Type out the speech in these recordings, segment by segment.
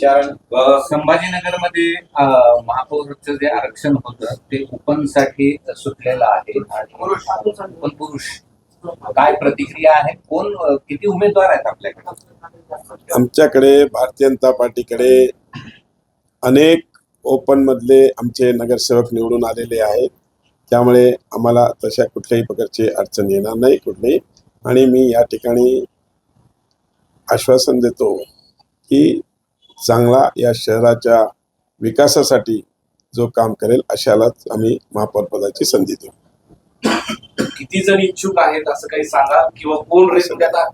चरण संभाजीनगरमध्ये महापौरचं जे आरक्षण होतं ते ओपनसाठी सुटलेलं आहे. आणि पण पुरुष. काय प्रतिक्रिया आहे? कोण किती उमेदवार आहेत आपल्याकडे? आमच्याकडे भारतीय जनता पार्टीकडे अनेक ओपन मधले आमचे नगरसेवक निवडून आलेले आहेत. त्यामुळे आम्हाला तशा कुठल्याही प्रकारची अडचण येणार नाही कुठलीही. आणि मी या ठिकाणी आश्वासन देतो की चांगला या शहराच्या विकासासाठी जो काम करेल अशालाच आम्ही महापौर पदाची संधी देऊ. किती जण इच्छुक आहेत असं काही सांगा? किंवा कोण आता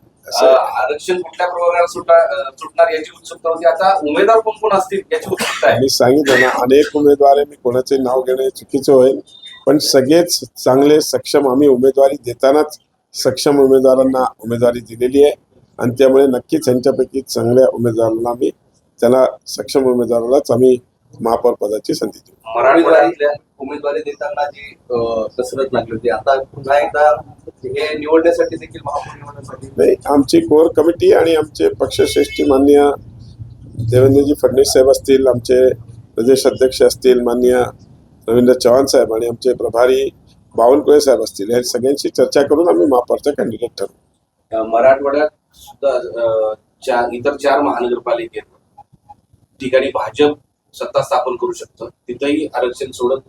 आरक्षण कुठल्या प्रभागाला सुटणार याची उत्सुकता होती. आता उमेदवार कोण कोण असतील याची उत्सुकता आहे. मी सांगितलं ना अनेक उमेदवार आहे. मी कोणाचे नाव घेणे चुकीचं होईल. पण सगळेच चांगले सक्षम आम्ही उमेदवारी देतानाच सक्षम उमेदवारांना उमेदवारी दिलेली आहे. आणि त्यामुळे नक्कीच यांच्यापैकी चांगल्या उमेदवारांना आम्ही त्यांना सक्षम उमेदवारालाच आम्ही महापौर पदाची संधी देऊ. मराठवाड्यातल्या उमेदवारी देताना जी कसरत लागली होती आता पुन्हा एकदा हे निवडण्यासाठी देखील महापौर निवडण्यासाठी नाही आमची कोर कमिटी आणि आमचे पक्षश्रेष्ठी मान्य देवेंद्रजी फडणवीस साहेब असतील आमचे प्रदेश अध्यक्ष असतील मान्य रवींद्र चव्हाण साहेब आणि आमचे प्रभारी बावनकुळे साहेब असतील या सगळ्यांशी चर्चा करून आम्ही महापौरचा कॅन्डिडेट ठरवू. मराठवाड्यात सुद्धा चार इतर चार महानगरपालिकेत ठिकाणी भाजप सत्ता स्थापन करू शकतं. तिथंही आरक्षण सोडत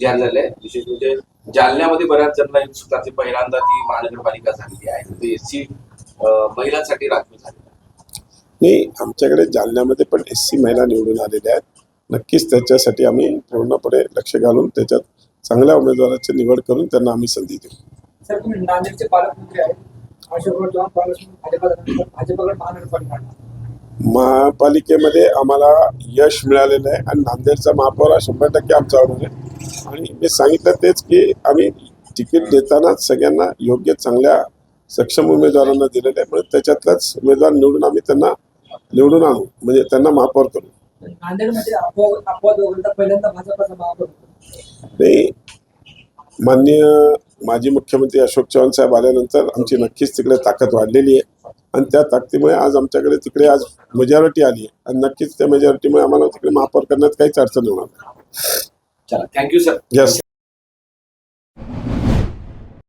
जाहीर झाले आहे विशेष म्हणजे जालन्यामध्ये बऱ्याच जणांना ती पहिल्यांदा ती महानगरपालिका झालेली आहे. तिथे एससी महिलांसाठी राखीव झाली आहे. नाही आमच्याकडे जालन्यामध्ये पण एस सी महिला निवडून आलेल्या आहेत. नक्कीच त्याच्यासाठी आम्ही पूर्णपणे लक्ष घालून त्याच्यात चांगल्या उमेदवाराची निवड करून त्यांना आम्ही संधी देऊ. सर तुम्ही नांदेडचे पालकमंत्री आहेत. महापालिकेमध्ये आम्हाला यश मिळालेलं आहे आणि नांदेडचा महापौर हा शंभर टक्के आमचा आवडून आहे. आणि मी सांगितलं तेच की आम्ही तिकीट देतानाच सगळ्यांना योग्य चांगल्या सक्षम उमेदवारांना दिलेलं आहे. म्हणून त्याच्यातलाच उमेदवार निवडून आम्ही त्यांना निवडून आणू. म्हणजे त्यांना महापौर करू. ते माननीय माजी मुख्यमंत्री अशोक चव्हाण साहेब आल्यानंतर आमची नक्कीच तिकडे ताकद वाढलेली आहे. आणि त्या ताकदीमुळे आज आमच्याकडे तिकडे आज मेजॉरिटी आली आहे. आणि नक्कीच त्या मेजॉरिटीमुळे आम्हाला तिकडे महापौर करण्यात काहीच अडचण होणार चला थँक्यू सर यस